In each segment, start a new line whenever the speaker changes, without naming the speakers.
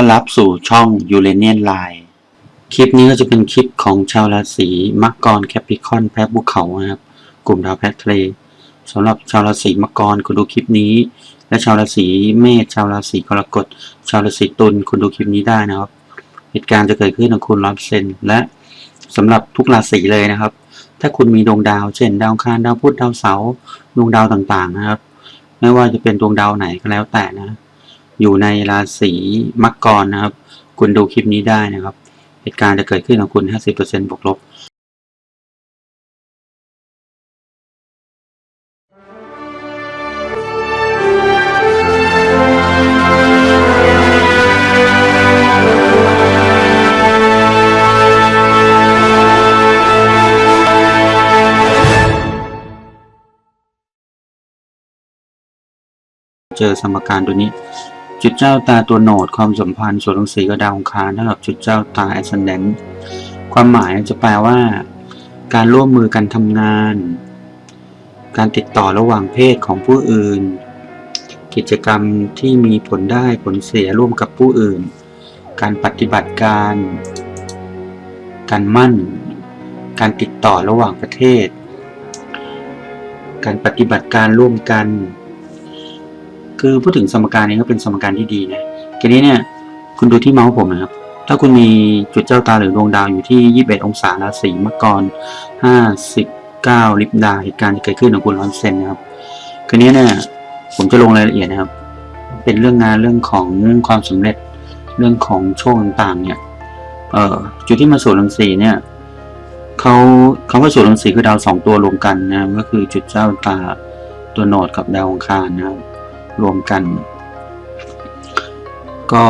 อนรับสู่ช่องยูเรเนียนไลน์คลิปนี้ก็จะเป็นคลิปของชาวราศีมังกรแคปิคอนแพ้ภูเขานะครับ กลุ่มดาวแพทะเลสำหรับชาวราศีมังกรคุณดูคลิปนี้ และชาวราศีเมษชาวราศีกรกฎชาวราศีตุลคุณดูคลิปนี้ได้นะครับ เหตุการณ์จะเกิดขึ้นกับคุณร้อยเซนและสำหรับทุกราศีเลยนะครับ ถ้าคุณมีดวงดาว เช่น ดาวคารดาวพุธดาวเสาร์ดวงดาวต่างๆนะครับ ไม่ว่าจะเป็นดวงดาวไหนก็แล้วแต่นะ อยู่ในราศีมังกรนะครับ คุณดูคลิปนี้ได้นะครับ เหตุการณ์จะเกิดขึ้นกับคุณ 50%บวกลบเจอสมการตัวนี้ จุดเจ้าตาตัวโหนดความสัมพันธ์ส่วนรังสีกับดาวองคารเท่ากับจุดเจ้าตา ascendant ความหมายจะแปลว่า การร่วมมือกันทำงาน การติดต่อระหว่างเพศของผู้อื่น กิจกรรมที่มีผลได้ผลเสียร่วมกับผู้อื่น การปฏิบัติการ การมั่น การติดต่อระหว่างประเทศ การปฏิบัติการร่วมกัน คือพูดถึงสมการนี้ก็เป็นสมการที่ดีนะทีนี้เนี่ยคุณดูที่เมาส์ผมนะครับ ถ้าคุณมีจุดเจ้าตาหรือดวงดาวอยู่ที่ 21 องศาราศีมกร 59 ลิบดาเหตุการณ์จะเกิดขึ้นของคุณร้อนเซนนะครับคืนนี้เนี่ยผมจะลงรายละเอียดนะครับ เป็นเรื่องงานเรื่องของความสำเร็จเรื่องของโชคต่างๆเนี่ยเอ่อจุดที่มาสู่รังสีเนี่ยเขาคำว่าสู่รังสีคือดาวสองตัวรวมกันนะก็คือจุดเจ้าตาตัวโนดกับดาวองคารนะครับ รวมกัน ก็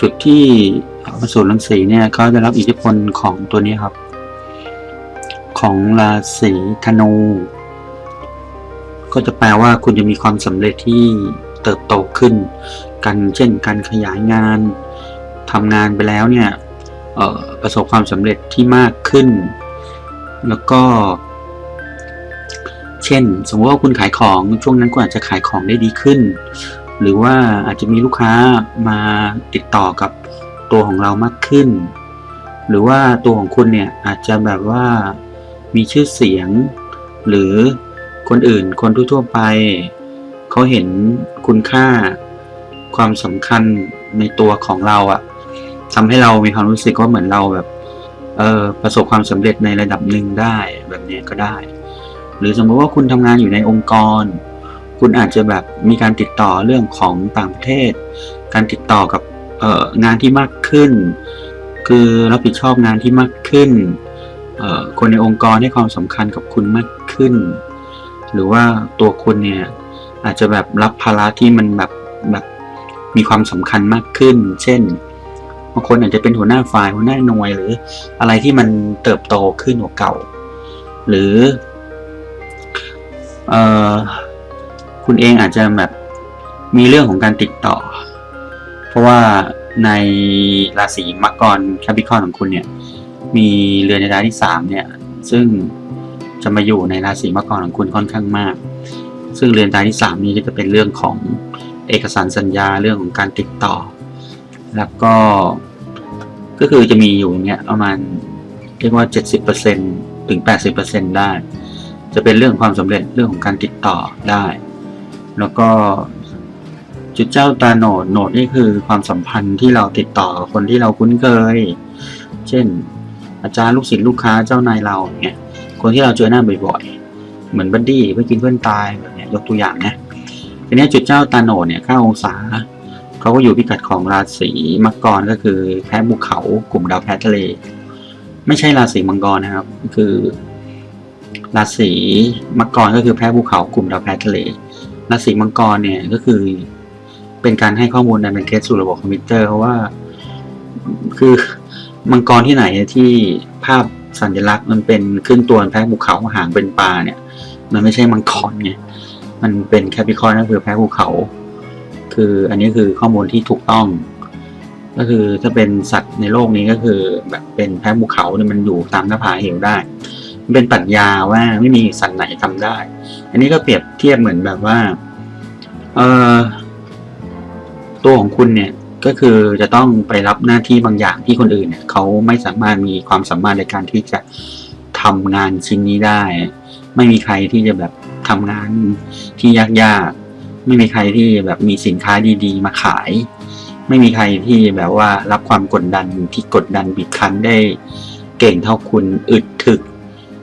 จุดที่มาสู่รังสีเนี่ยเขาจะรับอิทธิพลของตัวนี้ครับ ของราศีธนู ก็จะแปลว่าคุณจะมีความสำเร็จที่เติบโตขึ้น กันเช่นการขยายงานทำงานไปแล้วเนี่ยประสบความสำเร็จที่มากขึ้น แล้วก็ ช่น สมมติว่าคุณขายของช่วงนั้นคุณอาจจะขายของได้ดีขึ้น หรือว่าอาจจะมีลูกค้ามาติดต่อกับตัวของเรามากขึ้น หรือว่าตัวของคุณเนี่ยอาจจะแบบว่ามีชื่อเสียง หรือคนอื่นคนทั่วไป เขาเห็นคุณค่าความสำคัญในตัวของเราอะทำให้เรามีความรู้สึกว่าเหมือนเราแบบเออประสบความสำเร็จในระดับหนึ่งได้แบบนี้ก็ได้ หรือสมมติว่าคุณทำงานอยู่ในองค์กร คุณอาจจะแบบมีการติดต่อเรื่องของต่างประเทศ การติดต่อกับงานที่มากขึ้น คือรับผิดชอบงานที่มากขึ้น คนในองค์กรให้ความสำคัญกับคุณมากขึ้น หรือว่าตัวคุณเนี่ยอาจจะแบบรับภาระที่มันแบบแบบมีความสำคัญมากขึ้น เช่นบางคนอาจจะเป็นหัวหน้าฝ่ายหัวหน้าหน่วยหรืออะไรที่มันเติบโตขึ้นกว่าเก่า หรือ เอ่อคุณเองอาจจะแบบมีเรื่องของการติดต่อ เพราะว่าในราศีมังกรแคปิคอนของคุณเนี่ย มีเรือนในดาที่สามเนี่ย ซึ่งจะมาอยู่ในราศีมังกรของคุณค่อนข้างมาก ซึ่งเรือนดาที่สามนี้ก็จะเป็นเรื่องของเอกสารสัญญาเรื่องของการติดต่อ แล้วก็ก็คือจะมีอยู่เงี้ยประมาณเรียกว่า 70%ถึง 80%ได้ จะเป็นเรื่องความสำเร็จเรื่องของการติดต่อได้ แล้วก็จุดเจ้าตาโหนดโหนดนี่คือความสัมพันธ์ที่เราติดต่อคนที่เราคุ้นเคย เช่น อาจารย์ลูกศิษย์ลูกค้าเจ้านายเราเนี่ยคนที่เราเจอหน้าบ่อยๆ เหมือนบัดดี้เพื่อนกินเพื่อนตายแบบเนี้ยยกตัวอย่างนะทีนี้จุดเจ้าตาโหนดเนี่ย9องศาเขาก็อยู่พิกัดของราศีมังกรก็คือแพ้ภูเขากลุ่มดาวแพ้ทะเล ไม่ใช่ราศีมังกรนะครับ คือ ราศีมังกรก็คือแพ้ภูเขากลุ่มดาวแพ้ทะเลราศีมังกรเนี่ยก็คือ เป็นการให้ข้อมูลในเป็นเทสสู่ระบบคอมพิวเตอร์เพราะว่า คือมังกรที่ไหนที่ภาพสัญลักษณ์มันเป็นขึ้นตัวแพ้ภูเขาหางเป็นปลาเนี่ย มันไม่ใช่มังกรไงมันเป็นแคปิคอนก็คือแพ้ภูเขา คืออันนี้คือข้อมูลที่ถูกต้อง ก็คือถ้าเป็นสัตว์ในโลกนี้ก็คือแบบเป็นแพ้ภูเขาเนี่ยมันอยู่ตามหน้าผาเหวได้ เป็นปรัชญาว่าไม่มีสัตว์ไหนทำได้ อันนี้ก็เปรียบเทียบเหมือนแบบว่า เออตัวของคุณเนี่ยก็คือจะต้องไปรับหน้าที่บางอย่างที่คนอื่นเนี่ยเขาไม่สามารถมีความสามารถในการที่จะทำงานชิ้นนี้ได้ ไม่มีใครที่จะแบบทำงานที่ยากๆ ไม่มีใครที่แบบมีสินค้าดีๆ มาขาย ไม่มีใครที่แบบว่ารับความกดดันที่กดดันบีบคั้นได้เก่งเท่าคุณอึด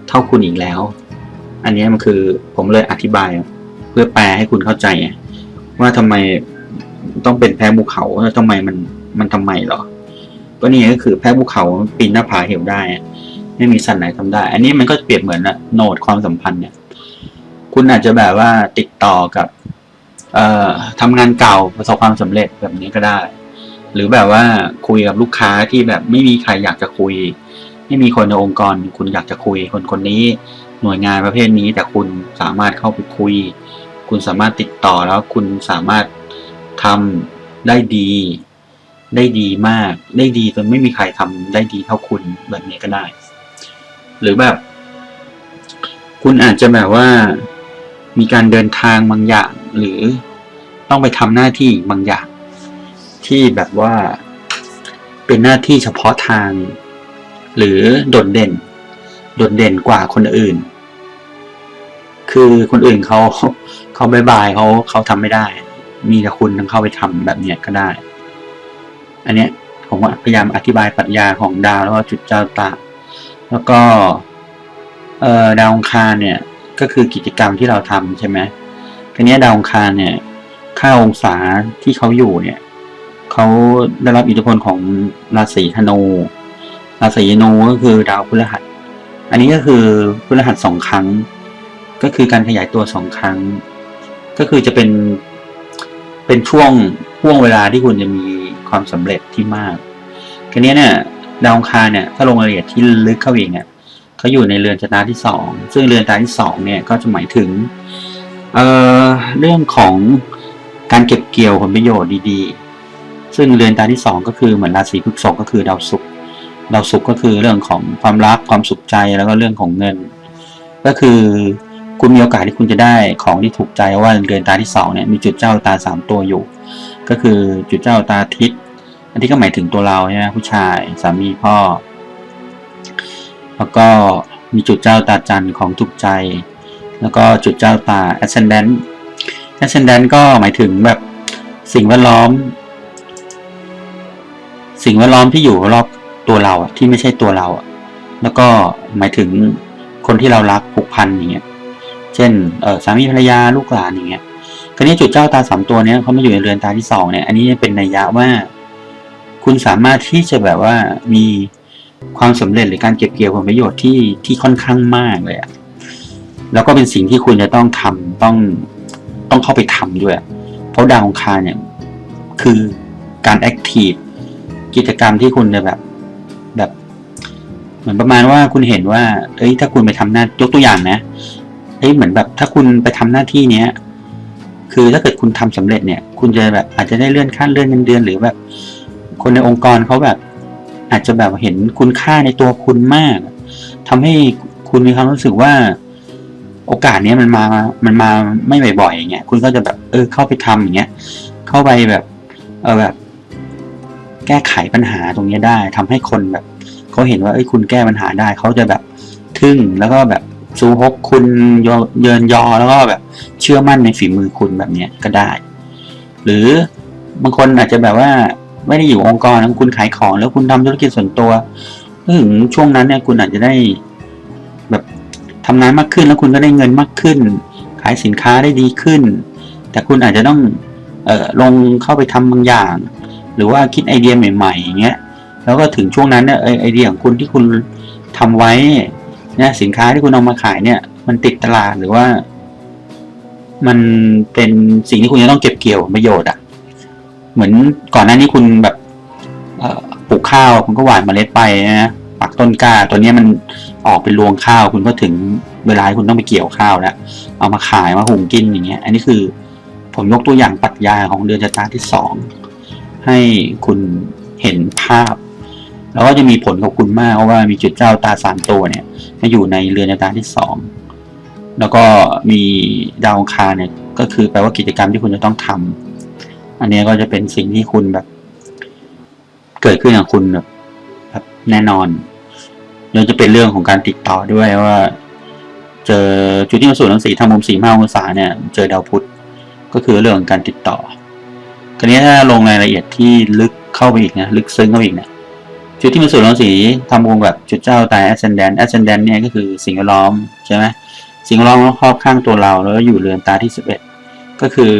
เท่าคุณอีกแล้ว อันนี้มันคือผมเลยอธิบายเพื่อแปลให้คุณเข้าใจ ว่าทำไมต้องเป็นแพ้ภูเขาแล้วทำไมมันมันทำไมหรอ ก็นี่ก็คือแพ้ภูเขาปีนหน้าผาเหวได้ ไม่มีสัตว์ไหนทำได้ อันนี้มันก็เปรียบเหมือนอะโนดความสัมพันธ์เนี่ย คุณอาจจะแบบว่าติดต่อกับเอ่อทำงานเก่าประสบความสำเร็จแบบนี้ก็ได้ หรือแบบว่าคุยกับลูกค้าที่แบบไม่มีใครอยากจะคุย ไม่มีคนในองค์กรคุณอยากจะคุยคนคนนี้ หน่วยงานประเภทนี้แต่คุณสามารถเข้าไปคุย คุณสามารถติดต่อแล้วคุณสามารถทำได้ดี ได้ดีมาก ได้ดีจนไม่มีใครทำได้ดีเท่าคุณแบบนี้ก็ได้ หรือแบบ คุณอาจจะแบบว่ามีการเดินทางบางอย่าง หรือต้องไปทำหน้าที่บางอย่าง ที่แบบว่าเป็นหน้าที่เฉพาะทาง หรือโดดเด่น โดดเด่นกว่าคนอื่น คือคนอื่นเขาเขาบายบายเขาเขาทำไม่ได้ มีแต่คุณต้องเข้าไปทำแบบเนี้ยก็ได้ อันเนี้ยผมว่าพยายามอธิบายปรัชญาของดาวแล้วก็จุดเจ้าตาแล้วก็เอ่อดาวองคารเนี่ยก็คือกิจกรรมที่เราทำใช่ไหมทีนี้ดาวองคารเนี่ย ค่าองศาที่เขาอยู่เนี่ยเขาได้รับอิทธิพลของราศีธนู ราศีธนูก็คือดาวพฤหัส อันนี้ก็คือพฤหัสสองครั้ง ก็คือการขยายตัวสองครั้ง ก็คือจะเป็นเป็นช่วงช่วงเวลาที่คุณจะมีความสำเร็จที่มากทีนี้เนี่ยดาวองคารเนี่ยถ้าลงรายละเอียดที่ลึกเข้าอีกเนี่ยเขาอยู่ในเรือนชะตาที่สองซึ่งเรือนชะตาที่สองเนี่ยก็จะหมายถึงเอ่อเรื่องของการเก็บเกี่ยวผลประโยชน์ดีๆ ซึ่งเรือนตาที่สองก็คือเหมือนราศีพฤษภก็คือดาวศุกร์ ดาวศุกก็คือเรื่องของความรักความสุขใจแล้วก็เรื่องของเงิน ก็คือคุณมีโอกาสที่คุณจะได้ของที่ถูกใจว่าเรือนตาที่สองเนี่ยมีจุดเจ้าตาสามตัวอยู่ ก็คือจุดเจ้าตาทิศอันที่ก็หมายถึงตัวเราใช่ไหมผู้ชายสามีพ่อ แล้วก็มีจุดเจ้าตาจันทร์ของถูกใจ แล้วก็จุดเจ้าตา ascendant ascendant ก็หมายถึงแบบสิ่งแวดล้อม สิ่งแวดล้อมที่อยู่รอบ ตัวเราอะที่ไม่ใช่ตัวเราอะแล้วก็หมายถึงคนที่เรารักผูกพันอย่างเงี้ย เช่นสามีภรรยาลูกหลานอย่างเงี้ยคราวนี้จุดเจ้าตาสามตัวเนี้ยเขามาอยู่ในเรือนตาที่สองเนี่ย อันนี้เป็นนัยยะว่า คุณสามารถที่จะแบบว่ามีความสำเร็จหรือการเก็บเกี่ยวผลประโยชน์ที่ที่ค่อนข้างมากเลยอะแล้วก็เป็นสิ่งที่คุณจะต้องทำต้องต้องเข้าไปทำด้วย เพราะดาวองคารเนี่ย คือการแอคทีฟกิจกรรมที่คุณจะแบบ แบบ เหมือนประมาณว่าคุณเห็นว่า เอ้ย ถ้าคุณไปทำหน้ายกตัวอย่างนะเอ้ยเหมือนแบบ ถ้าคุณไปทำหน้าที่เนี้ย คือถ้าเกิดคุณทำสำเร็จเนี่ย คุณจะแบบอาจจะได้เลื่อนขั้นเลื่อนเงินเดือนหรือแบบ คนในองค์กรเขาแบบ อาจจะแบบเห็นคุณค่าในตัวคุณมากทำให้คุณมีความรู้สึกว่า โอกาสเนี้ยมันมา มันมาไม่บ่อยๆอย่างเงี้ย คุณก็จะแบบ เออ เข้าไปทำอย่างเงี้ย เข้าไปแบบ เออแบบ แก้ไขปัญหาตรงนี้ได้ทำให้คนแบบเขาเห็นว่าเอ้ยคุณแก้ปัญหาได้เขาจะแบบทึ่งแล้วก็แบบซูฮกคุณยอเยินยอแล้วก็แบบเชื่อมั่นในฝีมือคุณแบบเนี้ยก็ได้ หรือบางคนอาจจะแบบว่าไม่ได้อยู่องค์กรแล้วคุณขายของ แล้วคุณทำธุรกิจส่วนตัวถึงช่วงนั้นเนี่ยคุณอาจจะได้แบบทำงานมากขึ้นแล้วคุณก็ได้เงินมากขึ้น ขายสินค้าได้ดีขึ้น แต่คุณอาจจะต้องเออลงเข้าไปทำบางอย่าง หรือว่าคิดไอเดียใหม่ๆอย่างเงี้ยแล้วก็ถึงช่วงนั้นเนี่ยเอไอเดียของคุณที่คุณทำไว้เนี่ยสินค้าที่คุณเอามาขายเนี่ย มันติดตลาดหรือว่า มันเป็นสิ่งที่คุณจะต้องเก็บเกี่ยวประโยชน์อะเหมือนก่อนหน้านี้คุณแบบปลูกข้าวคุณก็หว่านเมล็ดไปนะปักต้นกล้าตัวนี้มันออกเป็นรวงข้าว คุณก็ถึงเวลาที่คุณต้องไปเกี่ยวข้าวแล้วเอามาขายมาหุงกินอย่างเงี้ย อันนี้คือผมยกตัวอย่างปรัชญาของเดือนชะตาที่สอง ให้คุณเห็นภาพ แล้วก็จะมีผลกับคุณมากเพราะว่ามีจุดเจ้าตาสามตัวเนี่ยมาอยู่ในเรือนตาที่สองแล้วก็มีดาวองคารเนี่ยก็คือแปลว่ากิจกรรมที่คุณจะต้องทำอันนี้ก็จะเป็นสิ่งที่คุณแบบ เกิดขึ้นกับคุณแบบแบบแน่นอนแล้วจะเป็นเรื่องของการติดต่อด้วยว่า เจอจุดที่มาสู่ทั้งสีทางมุมสี่ห้าองศาเนี่ย เจอดาวพุธก็คือเรื่องการติดต่อ คราวนี้ถ้าลงรายละเอียดที่ลึกเข้าไปอีกนะลึกซึ้งเข้าไปอีกเนะจุดที่มาสู่รังสีทำวงแบบจุดเจ้าตาย ascendant ascendant เนี่ยก็คือสิ่งแวดล้อมใช่ไหมสิ่งแวดล้อมรอบข้างตัวเราแล้วอยู่เรือนตาที่สิบเอ็ดก็คือ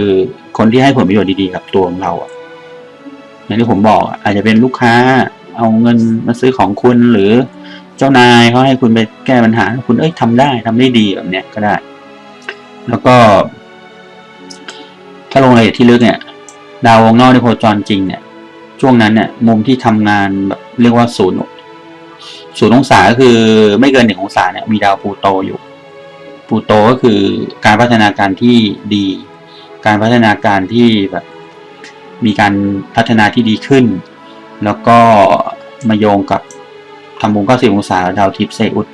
คนที่ให้ผลประโยชน์ดีๆกับตัวของเราอะอย่างที่ผมบอกอาจจะเป็นลูกค้าเอาเงินมาซื้อของคุณหรือเจ้านายเขาให้คุณไปแก้ปัญหา คุณเอ้ยทำได้ทำได้ดีแบบเนี้ยก็ได้ แล้วก็ ถ้าลงรายละเอียดที่ลึกเนี่ย ดาววงนอกในโคจรจริงเนี่ย ช่วงนั้นเนี่ย มุมที่ทำงานแบบเรียกว่าศูนย์ศูนย์องศาก็คือไม่เกินหนึ่งองศาเนี่ยมีดาวพลูโตอยู่พลูโตก็คือการพัฒนาการที่ดี การพัฒนาการที่แบบมีการพัฒนาที่ดีขึ้น แล้วก็มาโยงกับทำมุม90องศาดาวทิพย์เซอุส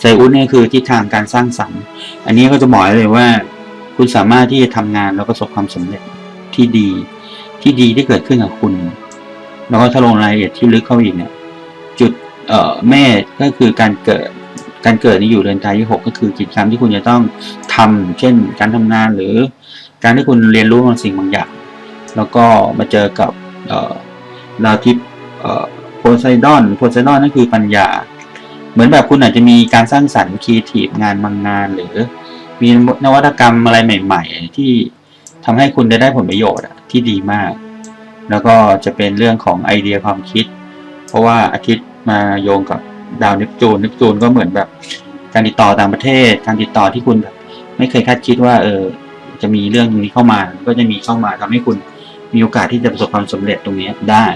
เซอุสเนี่ยคือทิศทางการสร้างสรรค์ อันนี้ก็จะบอกเลยว่า คุณสามารถที่จะทำงานแล้วประสบความสำเร็จที่ดี ที่ดีที่เกิดขึ้นกับคุณ แล้วก็ถ้าลงรายละเอียดที่ลึกเข้าอีกเนี่ย จุดเอ่อแม่ก็คือการเกิดการเกิดนี่อยู่เรือนตายที่หกก็คือกิจกรรมที่คุณจะต้องทำเช่น การทำงานหรือการที่คุณเรียนรู้บางสิ่งบางอย่าง แล้วก็มาเจอกับเอ่อดาวทิพย์เอ่อโพไซดอนโพไซดอนนั่นคือปัญญา เหมือนแบบคุณอาจจะมีการสร้างสรรค์ครีเอทีฟงานบางงาน หรือมีนวัตกรรมอะไรใหม่ ๆ ที่ทำให้คุณได้ได้ผลประโยชน์อะ ที่ดีมาก แล้วก็จะเป็นเรื่องของไอเดียความคิด เพราะว่าอาทิตย์มาโยงกับดาวเนปจูนเนปจูนก็เหมือนแบบการติดต่อต่างประเทศ การติดต่อที่คุณแบบไม่เคยคาดคิดว่าเออจะมีเรื่องนี้เข้ามา ก็จะมีเข้ามาทำให้คุณมีโอกาสที่จะประสบความสำเร็จตรงนี้ได้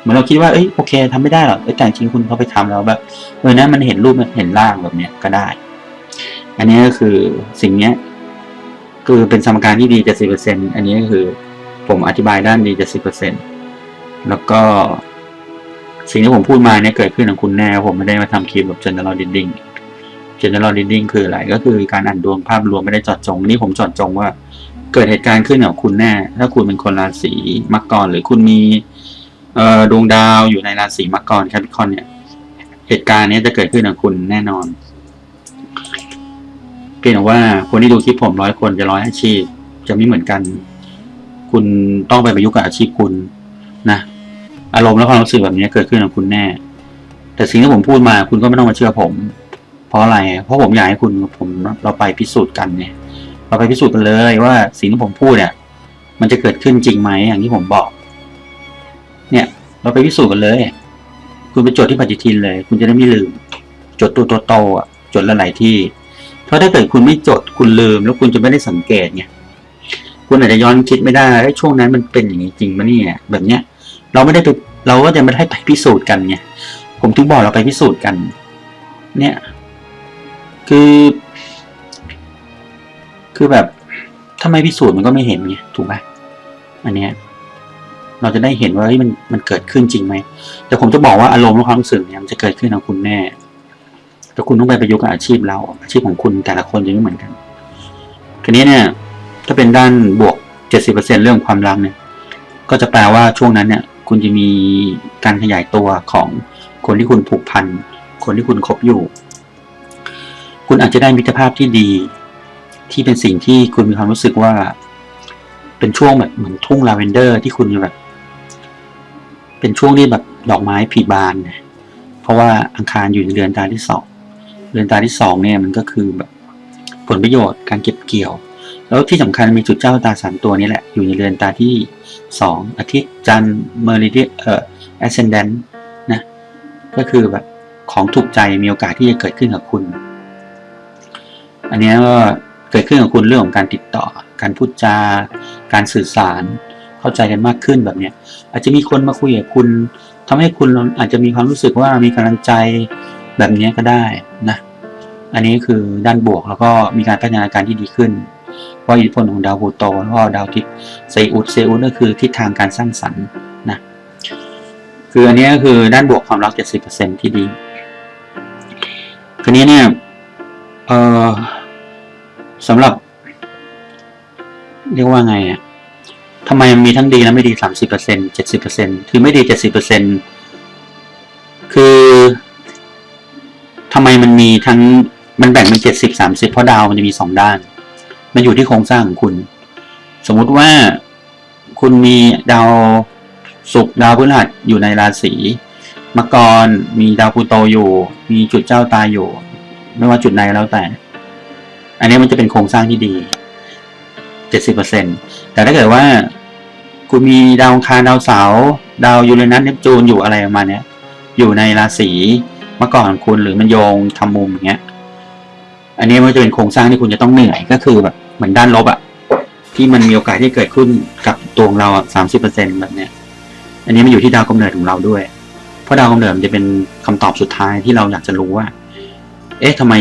เหมือนเราคิดว่าเอ้ยโอเคทำไม่ได้หรอกแต่จริงคุณเขาไปทำแล้วแบบเออนะมันเห็นรูปมันเห็นร่างแบบเนี้ยก็ได้ อันนี้ก็คือสิ่งเนี้ยคือเป็นสมการที่ดีเจ็ดสิบเปอร์เซ็นอันนี้ก็คือ ผมอธิบายด้านดีเจ็ดสิบเปอร์เซ็นแล้วก็ สิ่งที่ผมพูดมาเนี่ยเกิดขึ้นของคุณแน่ผมไม่ได้มาทำคลิปแบบ general reading general reading คืออะไร ก็คือการอ่านดวงภาพรวมไม่ได้จอดจง นี่ผมจอดจงว่า เกิดเหตุการณ์ขึ้นกับคุณแน่ ถ้าคุณเป็นคนราศีมังกรหรือคุณมีดวงดาวอยู่ในราศีมังกรแคปิคอนเนี่ย เหตุการณ์นี้จะเกิดขึ้นกับคุณแน่นอนเพียงแต่ว่าคนที่ดูคลิปผมร้อยคนจะร้อยอาชีพจะไม่เหมือนกัน คุณต้องไปประยุกต์กับอาชีพคุณนะ อารมณ์และความรู้สึกแบบนี้เกิดขึ้นกับคุณแน่ แต่สิ่งที่ผมพูดมาคุณก็ไม่ต้องมาเชื่อผม เพราะอะไร เพราะผมอยากให้คุณกับผมเราไปพิสูจน์กันเนี่ย เราไปพิสูจน์กันเลยว่าสิ่งที่ผมพูดเนี่ย มันจะเกิดขึ้นจริงไหมอย่างที่ผมบอก เนี่ย เราไปพิสูจน์กันเลย คุณไปจดที่ปฏิทินเลย คุณจะได้ไม่ลืม จดตัวโตๆอะจดหลายๆที่ เพราะถ้าเกิดคุณไม่จดคุณลืมแล้วคุณจะไม่ได้สังเกตไง คุณอาจจะย้อนคิดไม่ได้เอ้ช่วงนั้นมันเป็นอย่างนี้จริงปะเนี่ยแบบเนี้ย เราไม่ได้ไปเราก็จะไม่ได้ไปพิสูจน์กันไงผมถึงบอกเราไปพิสูจน์กัน เนี่ย คือ คือแบบถ้าไม่พิสูจน์มันก็ไม่เห็นไงถูกไหมอันเนี้ยเราจะได้เห็นว่ามันมันเกิดขึ้นจริงไหมแต่ผมจะบอกว่าอารมณ์และความรู้สึกเนี่ยมันจะเกิดขึ้นกับคุณแน่แต่คุณต้องไปประยุกต์กับอาชีพเรา อาชีพของคุณแต่ละคนจะไม่เหมือนกันทีนี้เนี่ย ถ้าเป็นด้านบวก 70%เรื่องความรักเนี่ย ก็จะแปลว่าช่วงนั้นเนี่ย คุณจะมีการขยายตัวของคนที่คุณผูกพัน คนที่คุณคบอยู่ คุณอาจจะได้มิตรภาพที่ดี ที่เป็นสิ่งที่คุณมีความรู้สึกว่า เป็นช่วงแบบเหมือนทุ่งลาเวนเดอร์ที่คุณแบบ เป็นช่วงที่แบบดอกไม้ผลิบานเนี่ยเพราะว่าอังคารอยู่ในเดือนตาที่สอง เดือนตาที่สองเนี่ยมันก็คือแบบผลประโยชน์การเก็บเกี่ยว แล้วที่สำคัญมีจุดเจ้าตาสามตัวนี้แหละ อยู่ในเรือนตาที่สองอาทิตย์จันทร์เมอริเดียเอ่อ ascendant นะ ก็คือแบบของถูกใจมีโอกาสที่จะเกิดขึ้นกับคุณ อันนี้ก็เกิดขึ้นกับคุณเรื่องของการติดต่อ การพูดจา การสื่อสาร เข้าใจกันมากขึ้นแบบเนี้ย อาจจะมีคนมาคุยกับคุณทำให้คุณอาจจะมีความรู้สึกว่ามีกำลังใจแบบนี้ก็ได้นะ อันนี้คือด้านบวกแล้วก็มีการพัฒนาการที่ดีขึ้น เพราะอิทธิพลของดาวพูโตแล้วก็ดาวทิศเซอุสเซอุสก็คือทิศทางการสร้างสรรค์นะคืออันนี้ก็คือด้านบวกความรัก 70%ที่ดีคืนนี้เนี่ยเออสำหรับ เรียกว่าไงอะทำไมมันมีทั้งดีและไม่ดีสามสิบเปอร์เซ็นเจ็ดสิบเปอร์เซ็นคือไม่ดีเจ็ดสิบเปอร์เซ็นคือทำไมมันมีทั้งมันแบ่งเป็นเจ็ดสิบสามสิบเพราะดาวมันจะมีสองด้าน มันอยู่ที่โครงสร้างของคุณ สมมุติว่าคุณมีดาวศุกร์ดาวพฤหัสอยู่ในราศีมังกรมีดาวพลูโตอยู่ มีจุดเจ้าตาอยู่ ไม่ว่าจุดไหนแล้วแต่ อันนี้มันจะเป็นโครงสร้างที่ดีเจ็ดสิบเปอร์เซ็นแต่ถ้าเกิดว่า คุณมีดาวคารดาวเสาร์ดาวยูเรนัสเนปจูนอยู่อะไรประมาณนี้อยู่ในราศีมื่อก่อนคุณหรือมันโยงทำมุมอย่างเงี้ย อันนี้มันจะเป็นโครงสร้างที่คุณจะต้องเหนื่อยก็คือแบบเหมือนด้านลบอะที่มันมีโอกาสที่เกิดขึ้นกับตัวงเราสามสิบเปอร์เซ็นแบบเนี้ย อันนี้มันอยู่ที่ดาวกำเนิดของเราด้วย เพราะดาวกำเนิดมันจะเป็นคำตอบสุดท้ายที่เราอยากจะรู้ว่า เอ๊ะทำไม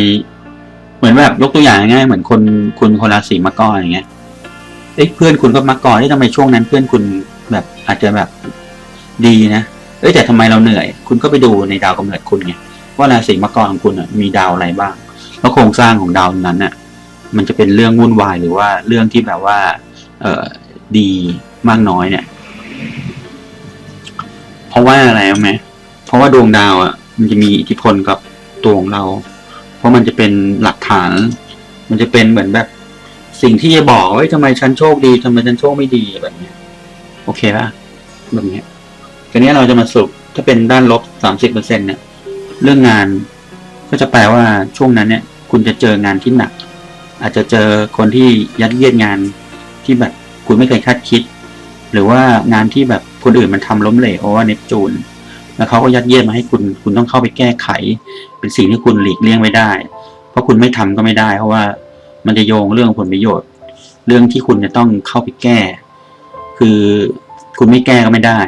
เหมือนแบบยกตัวอย่างง่ายเหมือนคนคุณคนราศีมังกรอย่างเงี้ย เอ๊ะเพื่อนคุณก็มังกรที่ทำไมช่วงนั้นเพื่อนคุณแบบอาจจะแบบดีนะ เอ้ยแต่ทำไมเราเหนื่อย คุณก็ไปดูในดาวกำเนิดคุณไงว่าราศีมังกรของคุณอะมีดาวอะไรบ้าง แล้วโครงสร้างของดาวนั้นน่ะมันจะเป็นเรื่องวุ่นวายหรือว่าเรื่องที่แบบว่าเออดีมากน้อยเนี่ย เพราะว่าอะไรรู้ไหมเพราะว่าดวงดาวอะ มันจะมีอิทธิพลกับตัวของเรา เพราะมันจะเป็นหลักฐาน มันจะเป็นเหมือนแบบ สิ่งที่จะบอกว่าทำไมฉันโชคดีทำไมฉันโชคไม่ดีแบบเนี้ยโอเคป่ะแบบเนี้ยทีนี้เราจะมาสรุปถ้าเป็นด้านลบสามสิบเปอร์เซ็นเนี่ย เรื่องงาน ก็จะแปลว่าช่วงนั้นเนี่ย คุณจะเจองานที่หนัก อาจจะเจอคนที่ยัดเยียดงานที่แบบคุณไม่เคยคาดคิด หรือว่างานที่แบบคนอื่นมันทำล้มเหลวเพราะว่าเนปจูนแล้วเขาก็ยัดเยียดมาให้คุณ คุณต้องเข้าไปแก้ไข เป็นสิ่งที่คุณหลีกเลี่ยงไม่ได้ เพราะคุณไม่ทำก็ไม่ได้ เพราะว่ามันจะโยงเรื่องผลประโยชน์ เรื่องที่คุณจะต้องเข้าไปแก้ คือคุณไม่แก้ก็ไม่ได้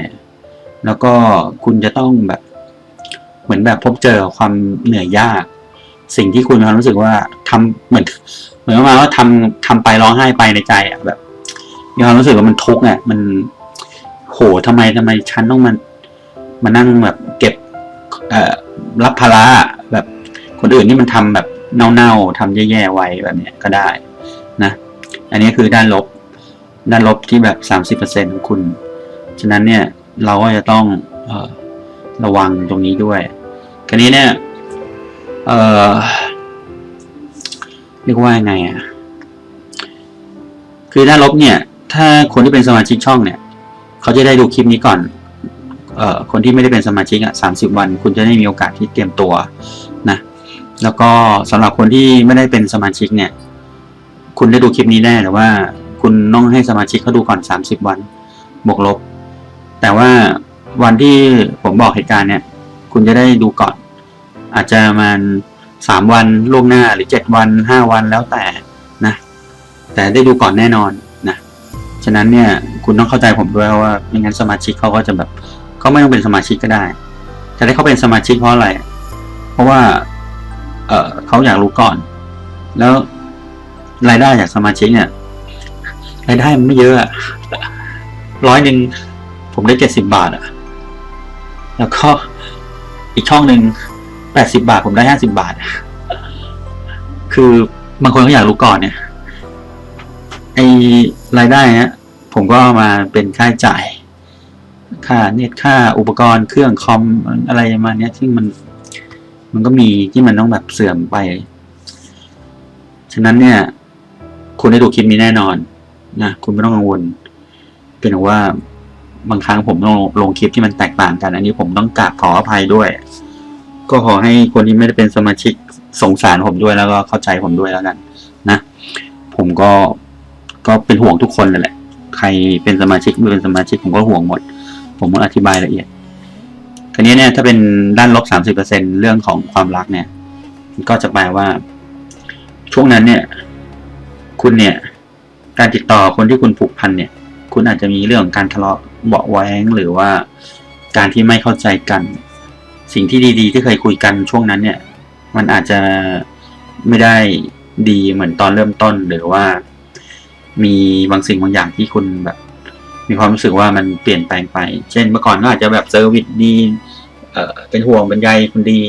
แล้วก็คุณจะต้องแบบ เหมือนแบบพบเจอความเหนื่อยยาก สิ่งที่คุณมีความรู้สึกว่าทำเหมือน เหมือนมาว่าทำทำไปร้องไห้ไปในใจอะแบบมีความรู้สึกว่ามันทุกข์อะมันโหทำไมทำไมฉันต้องมันมานั่งแบบเก็บเอ่อรับภาระแบบคนอื่นที่มันทำแบบเน่าๆทำแย่ๆไว้แบบเนี้ยก็ได้นะ อันนี้คือด้านลบ ด้านลบที่แบบสามสิบเปอร์เซ็นของคุณ ฉะนั้นเนี่ยเราก็จะต้องเออระวังตรงนี้ด้วย คราวนี้เนี่ย เออเรียกว่าไงอะ คือด้าลบเนี่ย ถ้าคนที่เป็นสมาชิกช่องเนี่ย เขาจะได้ดูคลิปนี้ก่อน เอ่อ คนที่ไม่ได้เป็นสมาชิกอะสามสิบวัน คุณจะได้มีโอกาสที่เตรียมตัวนะ แล้วก็สำหรับคนที่ไม่ได้เป็นสมาชิกเนี่ย คุณได้ดูคลิปนี้แน่แต่ว่า คุณต้องให้สมาชิกเขาดูก่อนสามสิบวัน บวกลบ แต่ว่าวันที่ผมบอกเหตุการณ์เนี่ย คุณจะได้ดูก่อน อาจจะมาณสามวันล่วงหน้าหรือเจ็ดวันห้าวันแล้วแต่นะ แต่ได้ดูก่อนแน่นอนนะ ฉะนั้นเนี่ยคุณต้องเข้าใจผมด้วยว่าไม่งั้นสมาชิกเขาก็จะแบบเขาไม่ต้องเป็นสมาชิกก็ได้ แต่ถ้าเขาเป็นสมาชิกเพราะอะไร เพราะว่าเออเขาอยากรู้ก่อน แล้วรายได้จากสมาชิกเนี่ยรายได้มันไม่เยอะร้อยหนึ่งผมได้เจ็ดสิบาทอะแล้วก็อีกช่องหนึ่ง แปดสิบาทผมได้ห้าสิบาท คือบางคนก็อยากรู้ก่อนเนี่ย ไอรายได้เนี่ยผมก็มาเป็นค่าจ่าย ค่าเน็ตค่าอุปกรณ์เครื่องคอมอะไรมาเนี้ยซึ่มัน มันก็มีที่มันต้องแบบเสื่อมไป ฉะนั้นเนี่ย คุณได้ดูคลิปนี้แน่นอนนะคุณไม่ต้องกังวลเป็นแต่ว่าบางครั้งผมต้องลงคลิปที่มันแตกต่างกัน อันนี้ผมต้องกราบขออภัยด้วย ก็ขอให้คนที่ไม่ได้เป็นสมาชิกสงสารผมด้วยแล้วก็เข้าใจผมด้วยแล้วกัน นะ ผมก็ก็เป็นห่วงทุกคนเลยแหละ ใครเป็นสมาชิกไม่เป็นสมาชิกผมก็ห่วงหมด ผมก็อธิบายละเอียดคราวนี้เนี่ยถ้าเป็นด้านลบสามสิบเปอร์เซ็นเรื่องของความรักเนี่ย ก็จะแปลว่า ช่วงนั้นเนี่ย คุณเนี่ย การติดต่อคนที่คุณผูกพันเนี่ย คุณอาจจะมีเรื่องของการทะเลาะเบาแว้งหรือว่าการที่ไม่เข้าใจกัน สิ่งที่ดีๆ ที่เคยคุยกันช่วงนั้นเนี่ย มันอาจจะไม่ได้ดีเหมือนตอนเริ่มต้นหรือว่า มีบางสิ่งบางอย่างที่คุณแบบ มีความรู้สึกว่ามันเปลี่ยนแปลงไป เช่นเมื่อก่อนก็อาจจะแบบเซอร์วิสดีเอ่อเป็นห่วงเป็นใยคุณดี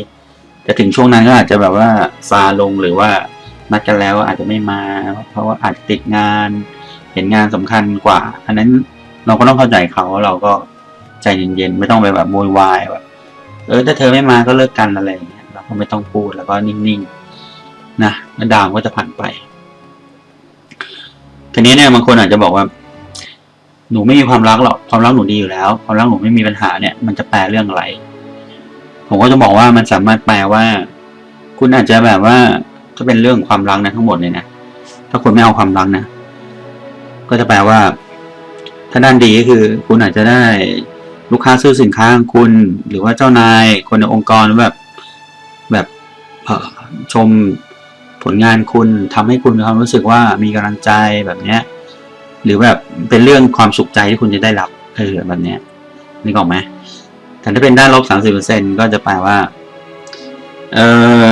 แต่ถึงช่วงนั้นก็อาจจะแบบว่าซาลงหรือว่านัดกันแล้วอาจจะไม่มา เพราะว่าอาจจะติดงาน เห็นงานสำคัญกว่า อันนั้นเราก็ต้องเข้าใจเขาเราก็ใจเย็นๆไม่ต้องไปแบบโวยวายแบบ เออถ้าเธอไม่มาก็เลิกกันอะไรอย่างเงี้ยเราก็ไม่ต้องพูดแล้วก็นิ่งๆนะแล้วดาวก็จะผ่านไปทีนี้เนี่ยบางคนอาจจะบอกว่า หนูไม่มีความรักหรอกความรักหนูดีอยู่แล้ว ความรักหนูไม่มีปัญหาเนี่ย มันจะแปลเรื่องอะไร ผมก็จะบอกว่ามันสามารถแปลว่า คุณอาจจะแบบว่าถ้าเป็นเรื่องความรักนะทั้งหมดเลยนะถ้าคุณไม่เอาความรักนะก็จะแปลว่า ถ้าด้านดีก็คือ คุณอาจจะได้ ลูกค้าซื้อสินค้าของคุณ หรือว่าเจ้านายคนในองค์กรแบบแบบชมผลงานคุณทำให้คุณมีความรู้สึกว่ามีกำลังใจแบบเนี้ย หรือแบบเป็นเรื่องความสุขใจที่คุณจะได้รับเออแบบเนี้ยนึกออกไหมแต่ถ้าเป็นด้านลบสามสิบเปอร์เซ็นก็จะแปลว่าเอ่อ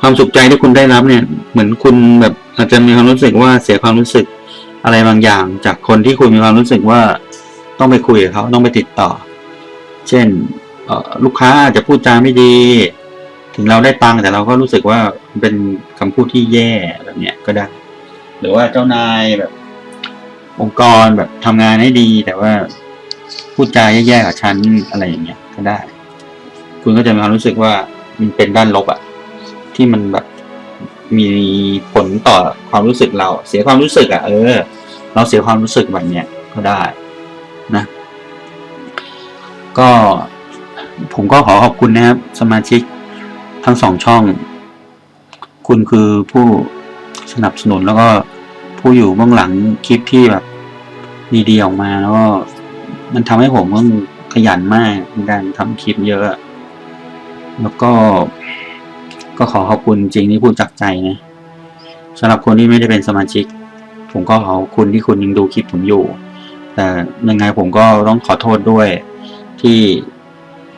ความสุขใจที่คุณได้รับเนี่ย เหมือนคุณแบบอาจจะมีความรู้สึกว่าเสียความรู้สึกอะไรบางอย่าง จากคนที่คุณมีความรู้สึกว่า ต้องไปคุยกับเขาต้องไปติดต่อ เช่นลูกค้าอาจจะพูดจาไม่ดี ถึงเราได้ตังค์แต่เราก็รู้สึกว่าเป็นคำพูดที่แย่แบบเนี้ยก็ได้ หรือว่าเจ้านายแบบ องค์กรแบบทำงานให้ดี แต่ว่าพูดจาแย่ๆกับฉันอะไรอย่างเงี้ยก็ได้ คุณก็จะมีความรู้สึกว่ามันเป็นด้านลบอะที่มันแบบมีผลต่อความรู้สึกเรา เสียความรู้สึกอะเออ เราเสียความรู้สึกแบบเนี้ยก็ได้ นะ ก็ผมก็ขอขอบคุณนะครับ สมาชิกทั้งสองช่อง คุณคือผู้สนับสนุนแล้วก็ผู้อยู่เบื้องหลังคลิปที่แบบดีๆออกมาแล้วก็มันทำให้ผมต้องขยันมากในการทำคลิปเยอะ แล้วก็ก็ขอขอบคุณจริงที่พูดจากใจนะสำหรับคนที่ไม่ได้เป็นสมาชิก ผมก็ขอขอบคุณที่คุณยังดูคลิปผมอยู่ แต่ยังไงผมก็ต้องขอโทษด้วยที่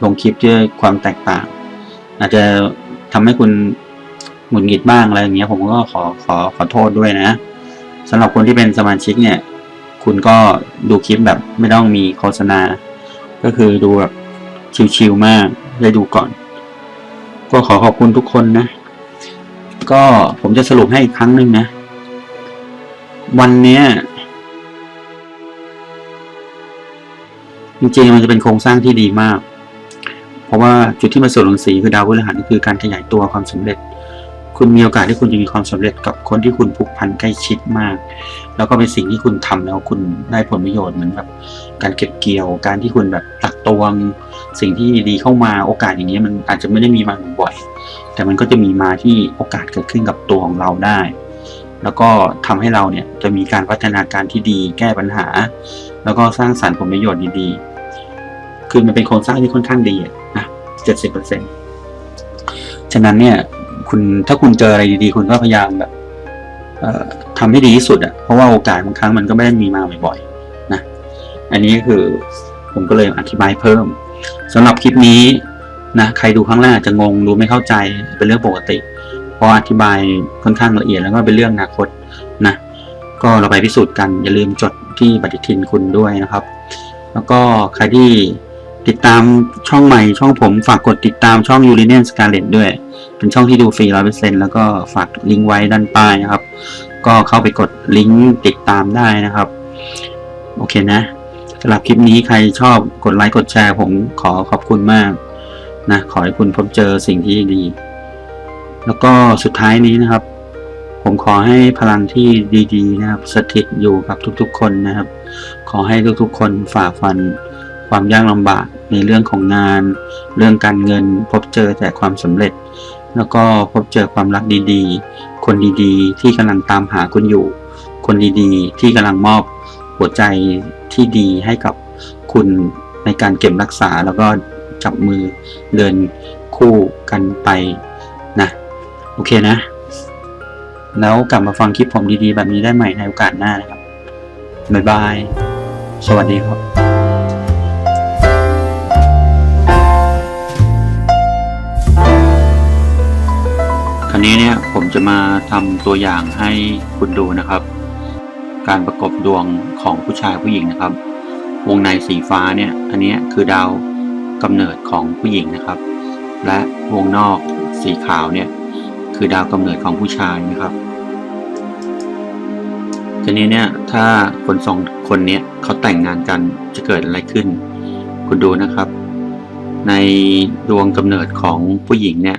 ลงคลิปด้วยความแตกต่าง อาจจะทำให้คุณหงุดหงิดบ้างอะไรอย่างเงี้ย ผมก็ขอขอขอโทษด้วยนะสำหรับคนที่เป็นสมาชิกเนี่ย คุณก็ดูคลิปแบบไม่ต้องมีโฆษณา ก็คือดูแบบชิวๆมากได้ดูก่อน ก็ขอขอบคุณทุกคนนะ ก็ผมจะสรุปให้อีกครั้งหนึ่งนะ วันเนี้ย จริงๆมันจะเป็นโครงสร้างที่ดีมาก เพราะว่าจุดที่มาส่วนรังสีคือดาวพฤหัสคือการขยายตัวความสำเร็จ คุณมีโอกาสที่คุณจะมีความสำเร็จกับคนที่คุณผูกพันใกล้ชิดมาก แล้วก็เป็นสิ่งที่คุณทำแล้วคุณได้ผลประโยชน์เหมือนแบบการเก็บเกี่ยว การที่คุณแบบตักตวง สิ่งที่ดีเข้ามาโอกาสอย่างนี้มันอาจจะไม่ได้มีมาบ่อย แต่มันก็จะมีมาที่โอกาสเกิดขึ้นกับตัวของเราได้ แล้วก็ทำให้เราเนี่ยจะมีการพัฒนาการที่ดีแก้ปัญหา แล้วก็สร้างสรรค์ผลประโยชน์ดีๆ คือมันเป็นโครงสร้างที่ค่อนข้างดีอะนะเจ็ดสิบเปอร์เซ็นฉะนั้นเนี่ย คุณถ้าคุณเจออะไรดีๆ คุณก็พยายามแบบเอ่อทำให้ดีที่สุดอะเพราะว่าโอกาสบางครั้งมันก็ไม่ได้มีมาบ่อยๆนะ อันนี้ก็คือผมก็เลยอธิบายเพิ่มสำหรับคลิปนี้นะใครดูครั้งแรกอาจจะงงดูไม่เข้าใจเป็นเรื่องปกติเพราะอธิบายค่อนข้างละเอียดแล้วก็เป็นเรื่องอนาคตนะก็เราไปพิสูจน์กันอย่าลืมจดที่ปฏิทินคุณด้วยนะครับ แล้วก็ใครที่ ติดตามช่องใหม่ช่องผมฝากกดติดตามช่อง u r i n i a n Scarlet ด้วย เป็นช่องที่ดูฟรีร้อยเปอร์เซ็นแล้วก็ฝากลิงก์ไว้ด้านใต้นะครับ ก็เข้าไปกดลิงก์ติดตามได้นะครับ โอเคนะสำหรับคลิปนี้ใครชอบกดไลค์กดแชร์ผมขอขอบคุณมากนะขอให้คุณพบเจอสิ่งที่ดี แล้วก็สุดท้ายนี้นะครับ ผมขอให้พลังที่ดี ๆ นะครับ สถิตอยู่กับทุกๆ คนนะครับ ขอให้ทุกๆ คนฝ่าฟัน ความยากลำบากในเรื่องของงาน เรื่องการเงิน พบเจอแต่ความสำเร็จ แล้วก็พบเจอความรักดีๆ คนดีๆ ที่กำลังตามหาคุณอยู่ คนดีๆ ที่กำลังมอบหัวใจที่ดีให้กับคุณในการเก็บรักษาแล้วก็จับมือเดินคู่กันไปนะโอเคนะ แล้วกลับมาฟังคลิปผมดีๆ แบบนี้ได้ใหม่ในโอกาสหน้านะครับ บ๊ายบาย สวัสดีครับ นี้เนี่ยผมจะมาทำตัวอย่างให้คุณดูนะครับ การประกบดวงของผู้ชายผู้หญิงนะครับ วงในสีฟ้าเนี่ยอันนี้คือดาวกำเนิดของผู้หญิงนะครับ และวงนอกสีขาวเนี่ยคือดาวกำเนิดของผู้ชายนะครับทีนี้เนี่ยถ้าคนสองคนเนี้ยเขาแต่งงานกันจะเกิดอะไรขึ้น คุณดูนะครับ ในดวงกำเนิดของผู้หญิงเนี่ย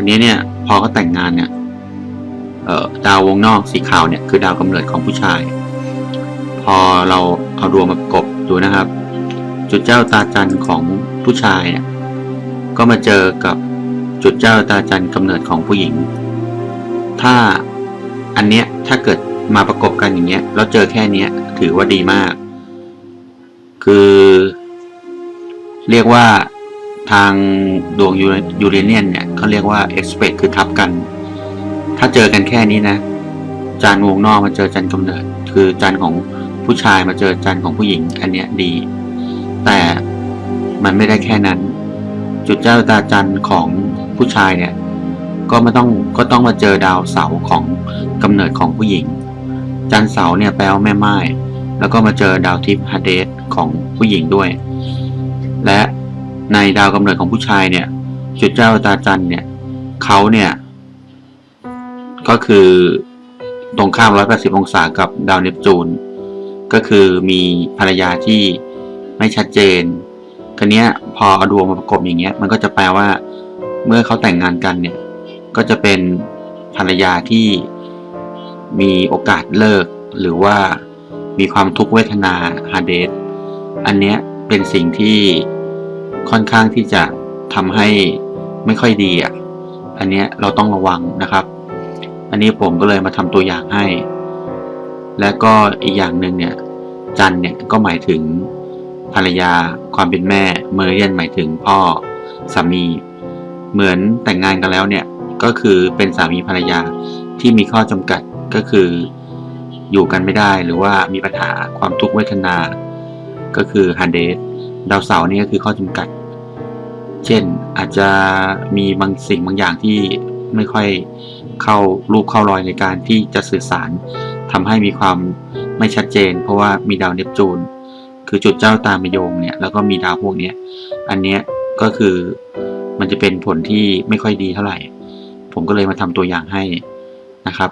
คราวนี้เนี่ย พอเขาแต่งงานเนี่ยเออดาววงนอกสีขาวเนี่ยคือดาวกำเนิดของผู้ชาย พอเราเอาดวงมาประกบดูนะครับ จุดเจ้าตาจันของผู้ชายเนี่ยก็มาเจอกับจุดเจ้าตาจันกำเนิดของผู้หญิง ถ้าอันเนี้ยถ้าเกิดมาประกบกันอย่างเงี้ยแล้วเจอแค่เนี้ยถือว่าดีมาก คือ เรียกว่าทางดวงยูเรเนียนเนี่ย เขาเรียกว่า expect คือทับกัน ถ้าเจอกันแค่นี้นะ จานวงนอกมาเจอจันกำเนิด คือจันของผู้ชายมาเจอจันของผู้หญิง อันเนี้ยดี แต่มันไม่ได้แค่นั้น จุดเจ้าตาจันของผู้ชายเนี่ยก็ไม่ต้องก็ต้องมาเจอดาวเสาของกำเนิดของผู้หญิง จันเสาเนี่ยแปลว่าแม่ไม้แล้วก็มาเจอดาวทิพย์ฮาเดสของผู้หญิงด้วย และในดาวกำเนิดของผู้ชายเนี่ย จุดเจ้าตาจันเนี่ยเขาเนี่ย ก็คือตรงข้าม 180 องศากับดาวเนปจูน ก็คือมีภรรยาที่ไม่ชัดเจนคันนี้พอเอาดวงมาประกบอย่างเงี้ย มันก็จะแปลว่า เมื่อเขาแต่งงานกันเนี่ย ก็จะเป็นภรรยาที่มีโอกาสเลิก หรือว่ามีความทุกขเวทนาฮาเดสอันเนี้ยเป็นสิ่งที่ค่อนข้างที่จะทำให้ ไม่ค่อยดีอะอันเนี้ยเราต้องระวังนะครับ อันนี้ผมก็เลยมาทำตัวอย่างให้ และก็อีกอย่างหนึ่งเนี่ย จันเนี่ยก็หมายถึงภรรยาความเป็นแม่ เมอร์เรียนหมายถึงพ่อสามี เหมือนแต่งงานกันแล้วเนี่ยก็คือเป็นสามีภรรยาที่มีข้อจำกัดก็คืออยู่กันไม่ได้หรือว่ามีปัญหาความทุกข์เวทนา ก็คือฮันเดสดาวเสาร์นี่ก็คือข้อจำกัด เช่นอาจจะมีบางสิ่งบางอย่างที่ไม่ค่อยเข้ารูปเข้ารอยในการที่จะสื่อสารทำให้มีความไม่ชัดเจน เพราะว่ามีดาวเนปจูน คือจุดเจ้าตามโยงเนี่ยแล้วก็มีดาวพวกเนี้ยอันเนี้ยก็คือมันจะเป็นผลที่ไม่ค่อยดีเท่าไหร่ ผมก็เลยมาทำตัวอย่างให้นะครับ